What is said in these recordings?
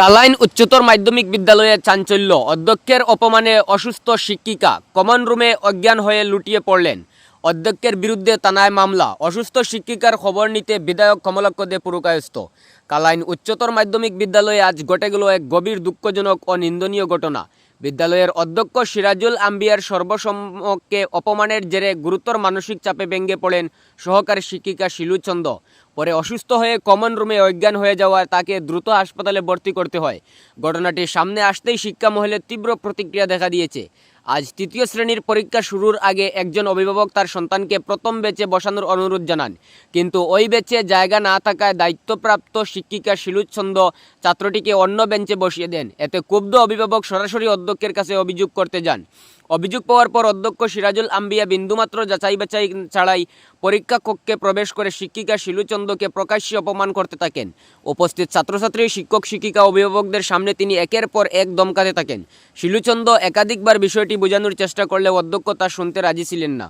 কালাইন উচ্চতর মাধ্যমিক বিদ্যালয়ে চাঞ্চল্য। অধ্যক্ষের অপমানে অসুস্থ শিক্ষিকা কমন রুমে অজ্ঞান হয়ে লুটিয়ে পড়লেন। অধ্যক্ষের বিরুদ্ধে তানায় মামলা। অসুস্থ শিক্ষিকার খবর নিতে বিধায়ক কমলাক্ষ দে পুরকায়স্ত কালাইন উচ্চতর মাধ্যমিক বিদ্যালয়ে আজ ঘটে গেল এক গভীর দুঃখজনক ও নিন্দনীয় ঘটনা। বিদ্যালয়ের অধ্যক্ষ সিরাজুল আম্বিয়ার সর্বসম্মকে অপমানের জেরে গুরুতর মানসিক চাপে ভেঙে পড়েন সহকারী শিক্ষিকা শিলুচন্দ পরে অসুস্থ হয়ে কমন রুমে অজ্ঞান হয়ে যাওয়ায় তাকে দ্রুত হাসপাতালে ভর্তি করতে হয়। ঘটনাটি সামনে আসতেই শিক্ষা মহলে তীব্র প্রতিক্রিয়া দেখা দিয়েছে। আজ তৃতীয় শ্রেণির পরীক্ষা শুরুর আগে একজন অভিভাবক তার সন্তানকে প্রথম বেচে বসানোর অনুরোধ জানান। কিন্তু ওই বেচে জায়গা না থাকায় দায়িত্বপ্রাপ্ত শিক্ষিকা শিলুচ্ছন্দ ছাত্রটিকে অন্য বেঞ্চে বসিয়ে দেন। এতে ক্ষুব্ধ অভিভাবক সরাসরি অধ্যক্ষের কাছে অভিযোগ করতে যান। অভিযোগ পাওয়ার পর অধ্যক্ষ সিরাজুল আম্বিয়া বিন্দুমাত্র যাচাই বাছাই ছাড়াই পরীক্ষা কক্ষে প্রবেশ করে শিক্ষিকা শিলুচন্দকে প্রকাশ্যে অপমান করতে থাকেন। উপস্থিত ছাত্রছাত্রী, শিক্ষক, শিক্ষিকা, অভিভাবকদের সামনে তিনি একের পর এক দমকাতে থাকেন। শিলুচন্দ একাধিকবার বিষয়টি বোঝানোর চেষ্টা করলে অধ্যক্ষ তা শুনতে রাজি ছিলেন না।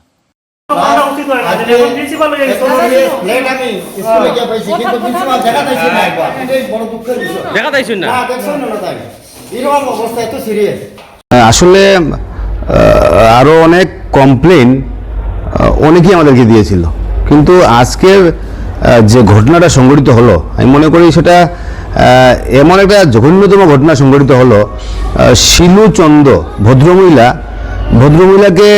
হয়, আসলে আরও অনেক কমপ্লেন অনেকেই আমাদেরকে দিয়েছিল। কিন্তু আজকের যে ঘটনাটা সংঘটিত হলো, আমি মনে করি সেটা এমন একটা জঘন্যতম ঘটনা সংঘটিত হলো শিলু চন্দ, ভদ্রমহিলা। ভদ্রমহিলাকে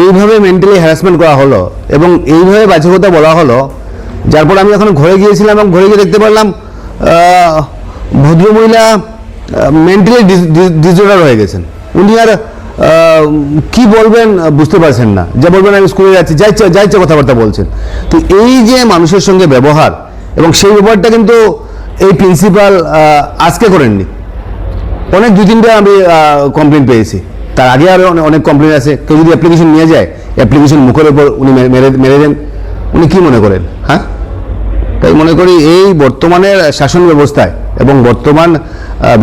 এইভাবে মেন্টালি হ্যারাসমেন্ট করা হলো এবং এইভাবে বাজে কথা বলা হলো, যার পর আমি এখন ঘরে গিয়েছিলাম এবং ঘরে গিয়ে দেখতে পারলাম ভদ্রমহিলা মেন্টালি ডিসঅর্ডার হয়ে গেছেন। উনি আর কি বলবেন বুঝতে পারছেন না। যা বলবেন আমি স্কুলে যাচ্ছি, যাই ইচ্ছা যা ইচ্ছা কথাবার্তা বলছেন। তো এই যে মানুষের সঙ্গে ব্যবহার, এবং সেই ব্যবহারটা কিন্তু এই প্রিন্সিপাল আজকে করেননি। অনেক দুই তিনটা আমি কমপ্লেন পেয়েছি। তার আগে আরও অনেক- কমপ্লেন আছে। কেউ যদি অ্যাপ্লিকেশন নিয়ে যায় অ্যাপ্লিকেশন মুখের উপর উনি মেরে মেরে দেন, উনি কী মনে করেন? হ্যাঁ? তাই মনে করি এই বর্তমানের শাসন ব্যবস্থায় এবং বর্তমান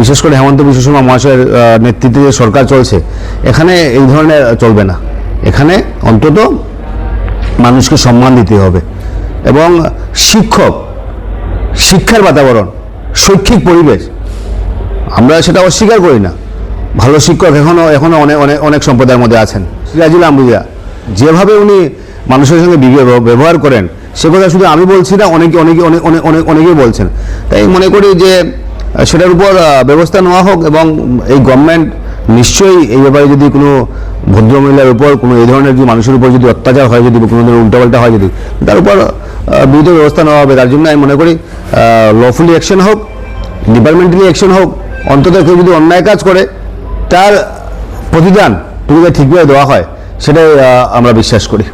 বিশেষ করে হেমন্ত বিশ্ব শর্মা মহাশয়ের নেতৃত্বে যে সরকার চলছে, এখানে এই ধরনের চলবে না। এখানে অন্তত মানুষকে সম্মান দিতে হবে এবং শিক্ষক, শিক্ষার বাতাবরণ, শৈক্ষিক পরিবেশ, আমরা সেটা অস্বীকার করি না। ভালো শিক্ষক এখনও এখনও অনেক অনেক অনেক সম্প্রদায়ের মধ্যে আছেন। সিরাজুল আম্বুজা যেভাবে উনি মানুষের সঙ্গে ব্যবহার করেন সে কথা শুধু আমি বলছি না, অনেকে অনেকে, অনেক অনেক অনেক, অনেকেই বলছেন। তাই মনে করি যে সেটার উপর ব্যবস্থা নেওয়া হোক এবং এই গভর্নমেন্ট নিশ্চয়ই এই ব্যাপারে যদি কোনো ভদ্রমহিলার উপর, কোনো এই ধরনের যদি মানুষের উপর যদি অত্যাচার হয়, যদি কোনো ধরনের উল্টাপাল্টা হয় যদি, তার উপর বিহিত ব্যবস্থা নেওয়া হবে। তার জন্য আমি মনে করি লফুলি অ্যাকশন হোক ডিপার্টমেন্টালি অ্যাকশন হোক, অন্তত কেউ যদি অন্যায় কাজ করে, তার প্রতিদান যদি ঠিকভাবে দেওয়া হয়, সেটাই আমরা বিশ্বাস করি।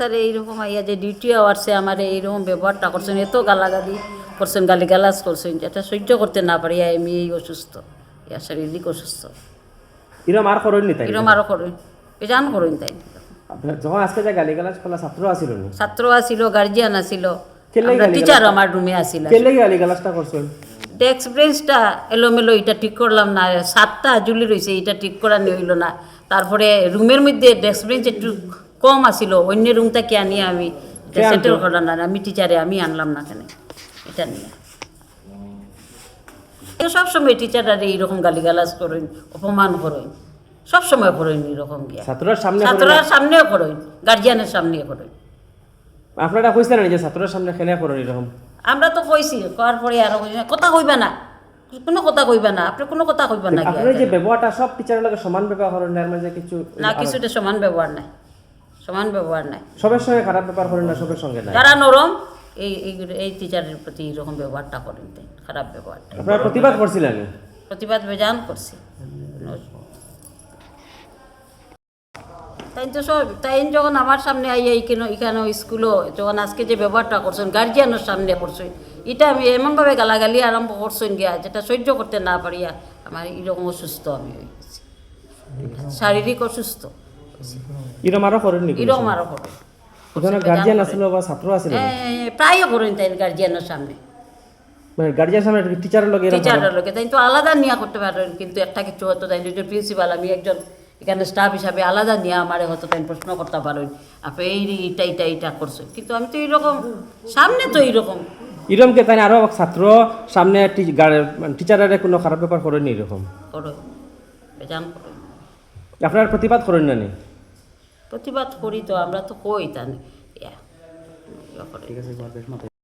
স্যার এইরকম আইয়া যে ডিউটি আওয়ার্সে আমার এইরকম ব্যবহারটা করছেন এত গালাগালি করছেন গালি গালাজ করছেন যেটা সহ্য করতে না পারি আমি এই অসুস্থ ইয়া শারীরিক অসুস্থ। এরম আর করেননি তাই? এরকম আরও করুন এজান করুন তাই। যখন আজকে যে গালিগালাজ করলা ছাত্র আসিল না? ছাত্র আসিল গার্জিয়ান আসিল? টিচার আমার রুমে আসিল কেলে গালিগালাজটা করছেন? ডেস্ক ব্রেঞ্চটা এলোমেলো এটা ঠিক করলাম না সাতটা জুলি রয়েছে এটা ঠিক করা নিয়ে হইল না। তারপরে রুমের মধ্যে ডেস্ক ব্রেঞ্চ একটু কম আসিল অন্য রুমটা কে আনিয়ে আমি? সেটেল করলাম না আমি টিচারে আমি আনলাম না কেন? এটা নিয়ে। সবসময় টিচাররা এইরকম গালিগালাজ করেন অপমান করেন। সবসময় করেন এরকম গিয়া। ছাত্রর সামনে ছাত্ররা সামনেও করেন গার্জিয়ানের সামনেও করেন। আপনারা কইছেন না যে ছাত্রের সামনে খেলে করেন এরকম? আমরা তো কইছি করার পরে আর কথা কইবা না। কোনো কথা কইবা না আপনি কোনো কথা কইবা না আপনার যে ব্যবহারটা সব টিচারের লগে সমান ব্যবহার করেন না কিছু না কিছুটা সমান ব্যবহার নাই। সমান ব্যবহার নাই। সবার সঙ্গে খারাপ ব্যবহার করেন না সবার সঙ্গে না যারা নরম এই এই- এই টিচারের প্রতি এরকম ব্যবহারটা করেন তাই, খারাপ ব্যবহারটা। আপনারা প্রতিবাদ করছিলেন? প্রতিবাদ বেজান করছি। তাই তো সব তাই যখন আমার সামনে আইয়া এইখানে এখানে স্কুলও যখন আজকে যে ব্যবহারটা করছেন গার্জিয়ানের সামনে করছেন এটা আমি এমনভাবে গালাগালি আরম্ভ করছেন গিয়া যেটা সহ্য করতে না পারিয়া আমার এরকম অসুস্থ আমি হয়ে গেছি। শারীরিক অসুস্থ। এরম আরও করেননি কোনো এরকম আরও করে ওখানে গার্জিয়ান আসলো বা ছাত্র আসলো প্রায় করেন তাই গার্জিয়ানের সামনে। মানে গার্জিয়ান সামনে টিচারের লগে এরম টিচারের লোকে তাই তো আলাদা নিয়ে করতে পারেন কিন্তু একটা কিছু হতো তাই একজন প্রিন্সিপাল আমি একজন এখানে স্টাফ হিসাবে আলাদা নিয়ে আমার হয়তো তাই প্রশ্ন করতে পারেন আপনি এই এটা এটা এটা করছেন। কিন্তু আমি তো এইরকম সামনে তো এইরকম। এরকমকে তাই আরও ছাত্র সামনে টিচারের কোনো খারাপ ব্যাপার করেনি এরকম? আপনার প্রতিবাদ করেন না নি? প্রতিবাদ করি তো আমরা তো কই তা।